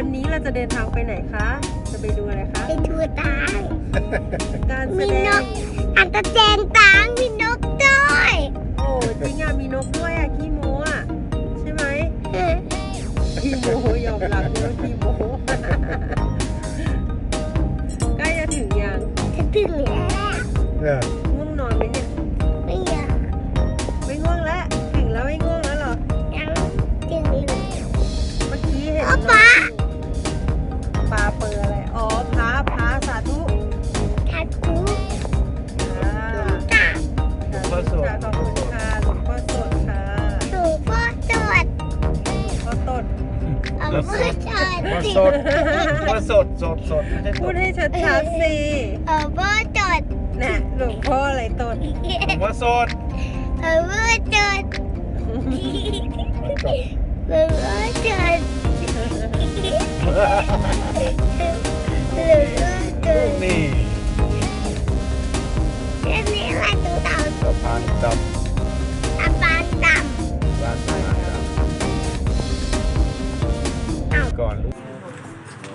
วันนี้เราจะเดินทางไปไหนคะ จะไปดูอะไรคะไปดูตางการแสมีดนงกอันตะแจงตางมีนกด้วยโอ้จริงอะมีนกด้วยอะขี้โมอะใช่ไหมเออขี้โมยอมรับเลยว่าขี้โมใกล้จะถึงยัง จะถึงแล้ว เออ เอาพ่อจดว่าสิสดว่าสดสดสดไม่ใช่สพูดดให้ชัดๆสิเอาพ่อจดน่ะหลวงพ่ออะไรตดว่าสดเอาพ่อจดเอาพ่อจดเอา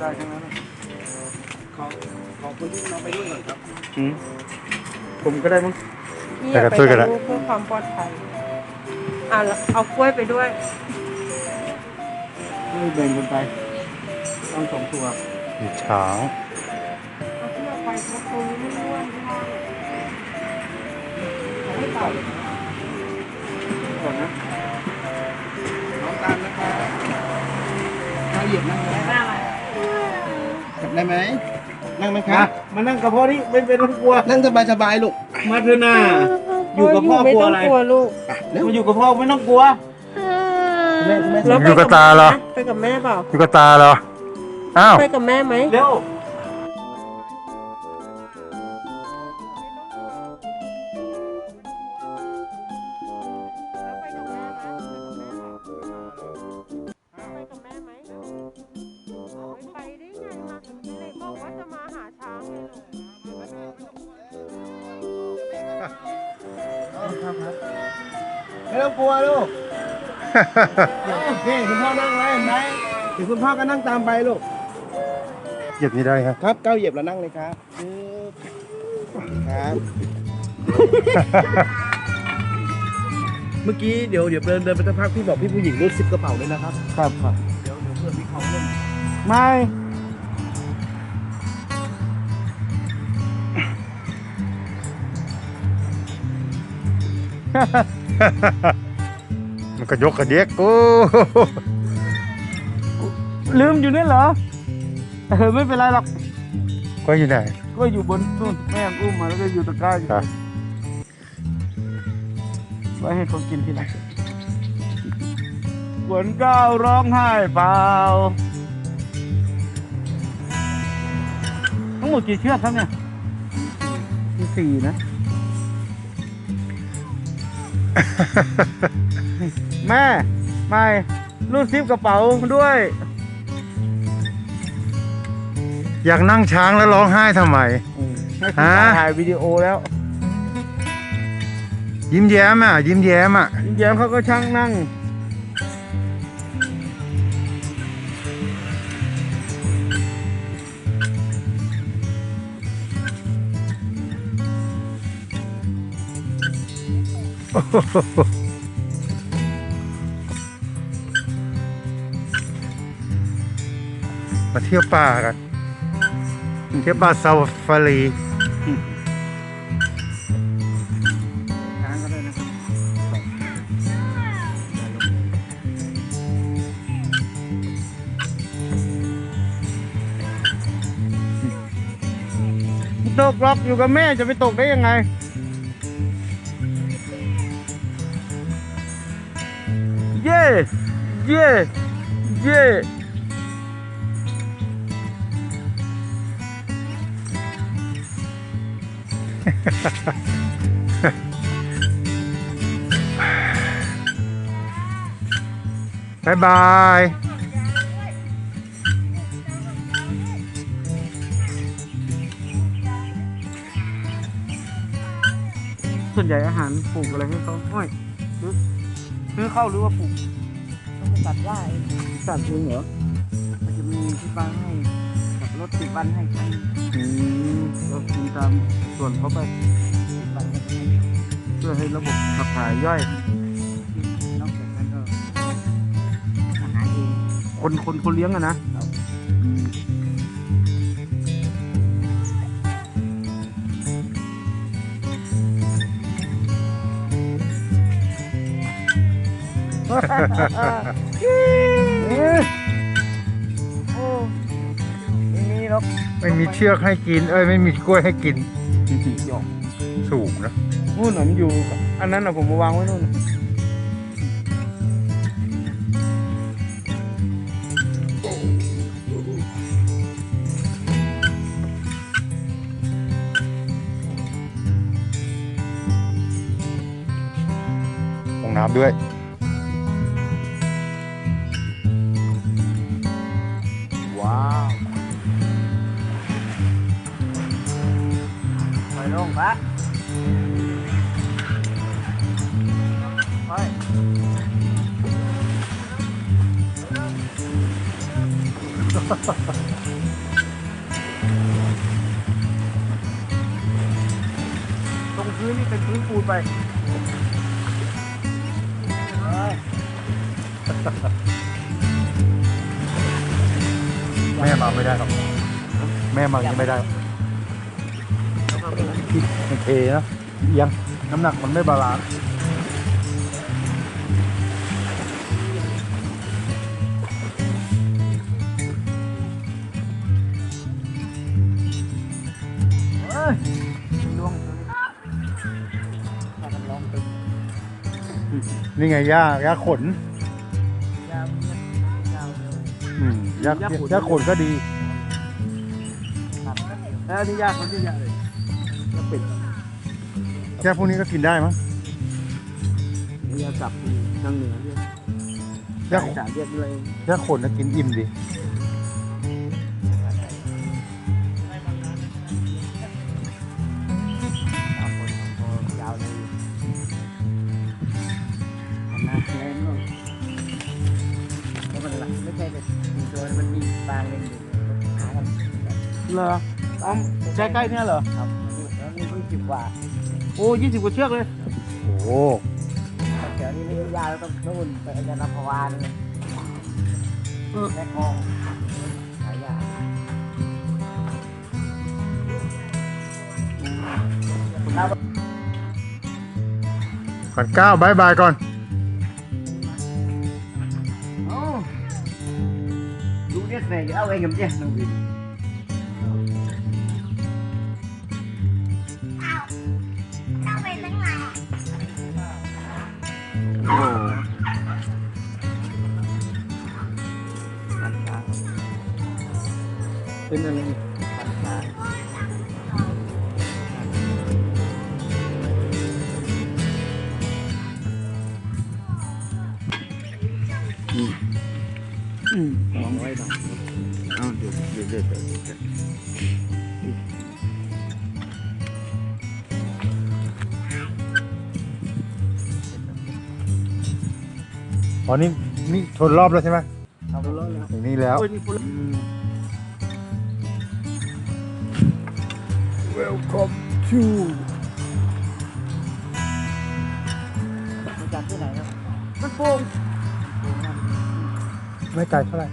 ได้ทั้งนั้นขอขอคนที่น้องไปด้วยก่อนครับผมก็ได้มั้งนี่แต่อยากกระไปตุ้นก็ได้ถ่ายรูปเพื่อความปลอดภัยอะแล้วเอากล้วยไปด้วย ไม่แบ่งกันไปต้องสองตัวมีช้างเอาที่เราไปเพราะตรงนี้ไม่ร่วนที่ห้องเอาให้ต่อก่อนนะน้องตามนะครับเราเหยียบนั่งเลยจับ ได้ไหมนั่งไหมครับมานั่งกับพ่อนี่ไม่เป็นต้องกลัว นั่งสบายสบายลูกมาเถอะนาอยู่กับพ่อไม่กลัวต้ออะงไรกลัวลูกมาอยู่กับพ่อไม่ต้องกลัว แม่แม่ แล้วอยู่กับตาเหรอ ไปกับแม่เปล่าอยู่กับตาเหรอ อ้าว ไปกับแม่ไหมเร็ว ต้องกลัวลูกนี่คุณพ่อนั่งไว้เห็นไหมเดี๋ยวคุณพ่อก็นั่งตามไปลูก เหยียบนี้ได้ครับ ครับก้าวเหยียบแล้วนั่งเลยครับครับเมื่อกี้เดี๋ยวเดี๋ยวเดินเดินไปสักพักพี่บอกพี่ผู้หญิงรูดซิปกระเป๋าด้วยนะครับ ครับครับเดี๋ยวเดี๋ยวเพื่อนพี่เขาเล่นไม่ มันก็ยกกระเดียกกูลืมอยู่นี่เหรอเออไม่เป็นไรหรอกก็อยู่ไหนก็อยู่บนนู่นแม่อุ้มมาแล้วก็อยู่ตะกร้าอยู่ครับไว้ให้เขากินทีหลังฝนก้าวร้องไห้เปล่าทั้งหมดกี่เชือกครับเนี่ยมีสี่นะ แม่ไม่รูดซิปกระเป๋าด้วย อยากนั่งช้างแล้วร้องไห้ทำไมให้คุณฮะตาถ่ายวิดีโอแล้ว ยิ้มแย้มอะ ยิ้มแย้มอะ ยิ้มแย้มเขาก็ช่างนั่ง มาเที่ยวป่ากัน เที่ยวป่าซาฟารีช้างก็ได้นะครับตกหรอกอยู่กับแม่จะไปตกได้ยังไง เย่เย่บายบายส่วนใหญ่อาหารปลูกอะไรให้เขาอ้อยซื้อเข้าหรือว่าปลูก ตัดได้สัตว์เองเหรออาจจะมีที่บ้านให้กับรถติดบ้านให้คันอืมเราขี่ตามส่วนเขาไปติดบ้านให้คันเพื่อให้ระบบขับถ่ายย่อย นอกจากนั้นก็อาหารเองคนคนคนเลี้ยงอะนะ ไม่มีหรอกไม่มีเชือกให้กิน เอ้ยไม่มีกล้วยให้กินหยอกสูงนะนู่นน่ะมันอยู่อันนั้นน่ะผมมาวางไว้นู่นน่ะลงน้ำด้วย ละไปตรงพื้นนี่เป็นพื้นปูนไปแม่มาไม่ได้หรอกแม่มาอย่างนี้ไม่ได้ ที่มันเทนะเอียงน้ำหนักมันไม่บาลานซ์เฮ้ยล่วงเลยถ้ามันลองตึงนี่ไงหญ้าหญ้าขนยาวเนี่ยยาวเลยอืมหญ้าหญ้าขนหญ้าขนก็ดีตัดแล้วนี่ยากเขาที่ยากเลยแล้ว ปิดหญ้าพวกนี้ก็กินได้มั้งนี่ยากลับทางเหนือเรียกหญ้าอีสานเรียกอะไรหญ้าขนนะกินอิ่มดีสามคนสองคนยาวเลยอันนั้นเล่นก็แล้วมันละไม่ใช่แต่สี่ตัวมันมีปลาเล่นอยู่หากันเหรออ๋อใช้ใกล้เนี่ยเหรอครับ แล้วนี่ยี่สิบกว่าโอ้ยี่สิบกว่าเชือกเลยโอ้แถวนี้ไม่ยากแล้วต้องนู่นไปอาจารย์นภาวานเลยแม่คลองหายากก่อนก้าวบายบายก่อนเอ้าลูกเนี่ยไหนจะเอาเองกับเนี่ยน้องวิน โอ้ปันตาเป็นอะไรนี่ วอ๋อนี่นี่ชนรอบแล้วใช่ไหมเอาไปเลยแล้วอย่างนี้แล้ว โอ้ยนี่คนละ Welcome to มาจากที่ไหนครับมันโป่งไม่ไกลเท่าไหร่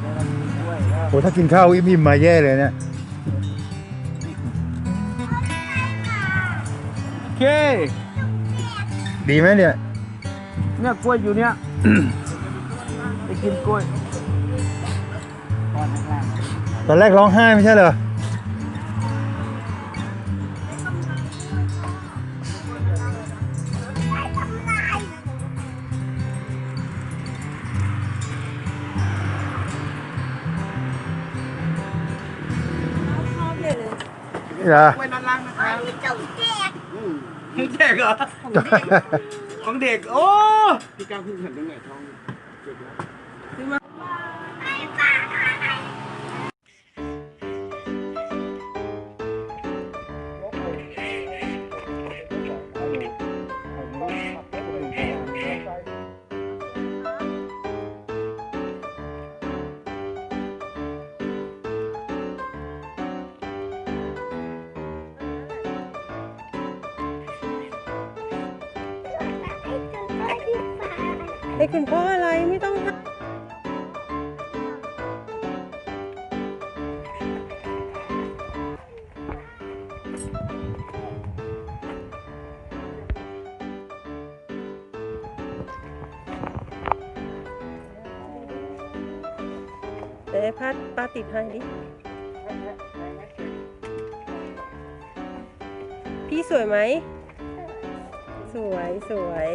เดี๋ยวเรากินด้วยแล้วโอ้ถ้ากินข้าวอิ่มๆมาแย่เลยเนี่ย เค ดีไหมเนี่ย เนี่ยกล้วยอยู่เนี่ย ไปกินกล้วยตอนแรกตอนแรกร้องไห้ไม่ใช่เหรอนี่เหรอกล้วยนอนล่างนะครับมีจุก แจกเด็กเหรอ ของเด็ก โอ้ พี่ก้าวขึ้นหันตรงไหนท้อง ให้คุณพ่ออะไรไม่ต้องเดี๋ยวให้ป้าป้าติดให้ดิ พี่สวยไหม สวยสวย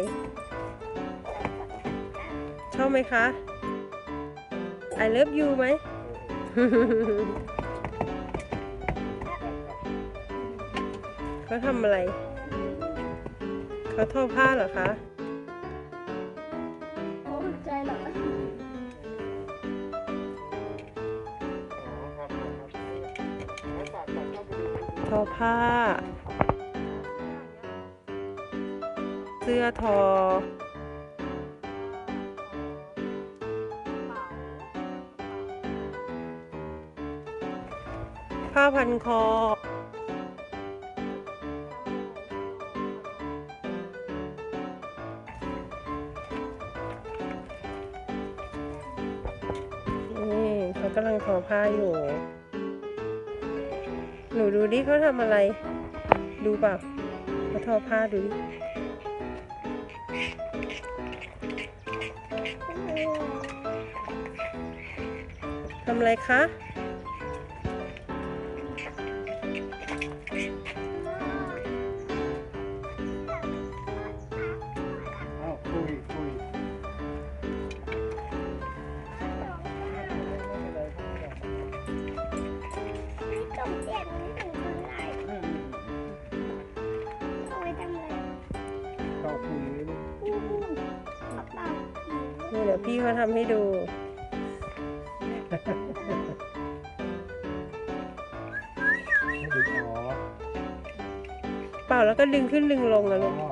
ชอบไหมคะ I love you ไหม เขาทำอะไร เขาทอผ้าเหรอคะโอ้ใจเหรอทอผ้า เสื้อทอ พันคอ นี่เขากำลังทอผ้าอยู่ หนูดูดิเขาทำอะไร ดูเปล่าเขาทอผ้าดูดิทำอะไรคะ เดี๋ยวพี่เขาทำให้ดูไม่ถึงอ๋อเปล่าแล้วก็ดึงขึ้นดึงลงอะลูกอ๋อ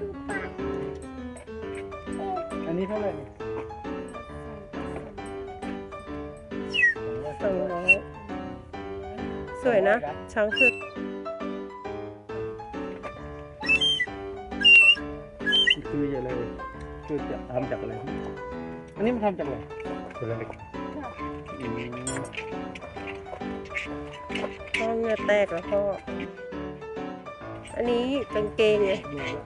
ดูปากเอ๊ะอันนี้เท่าไหร่เนี่ยสองร้อยสวยนะ ช้างศึก คือจะทำจากอะไร อันนี้มันทำจากอะไรตัวเล็กอืมพ่อเหงื่อแตกแล้วพ่อ อันนี้กางเกงไงดูแล้ว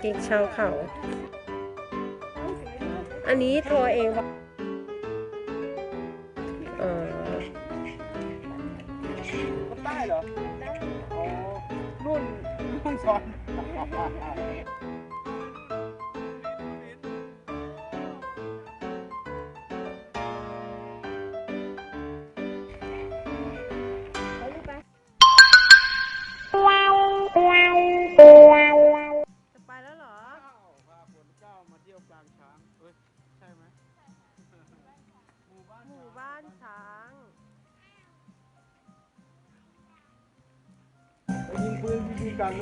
เกงชาวเขา อันนี้ตัวเอง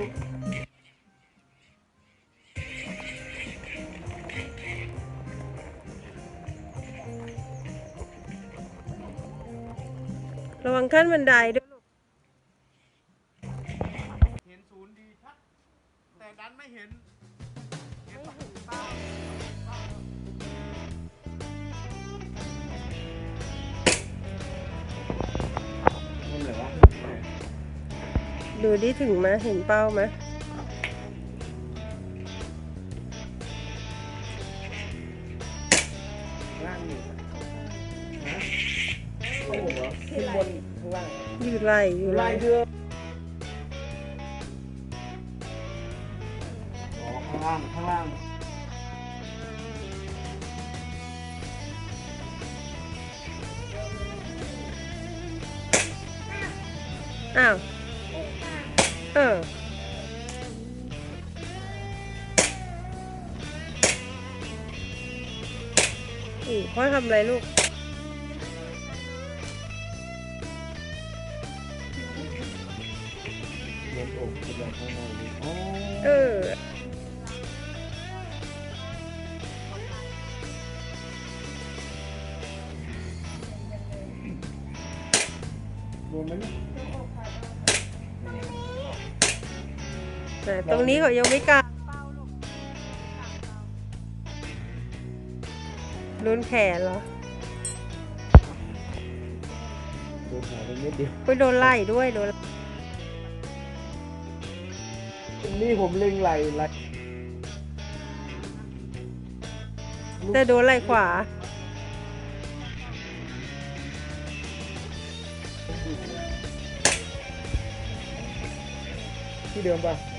ลูกระวังขั้นบันไดด้วยลูก เห็นศูนย์ดีชัดแต่ดันไม่เห็นไม่เห็นตา ดูดิถึงไหมเห็นเป้าไหมล่างนี่นะโอ้โหขึ้นบนข้างล่างอยู่ไหลอยู่ไหลลายเดืออ๋อข้างล่างข้างล่างอ้าว เอออีพ่อทำอะไรลูกเดินอกขึ้นไปข้างในนี่อ๋อ เออ แต่ตรงนี้เขายังไม่กล้าลุ้นแขนเหรอโดนหาตรงนิดเดียวไปโดนไล่ด้วยโดนนี่ผมเล็งไหลไหลแต่โดนไล่ขวา ที่เดิมป่ะ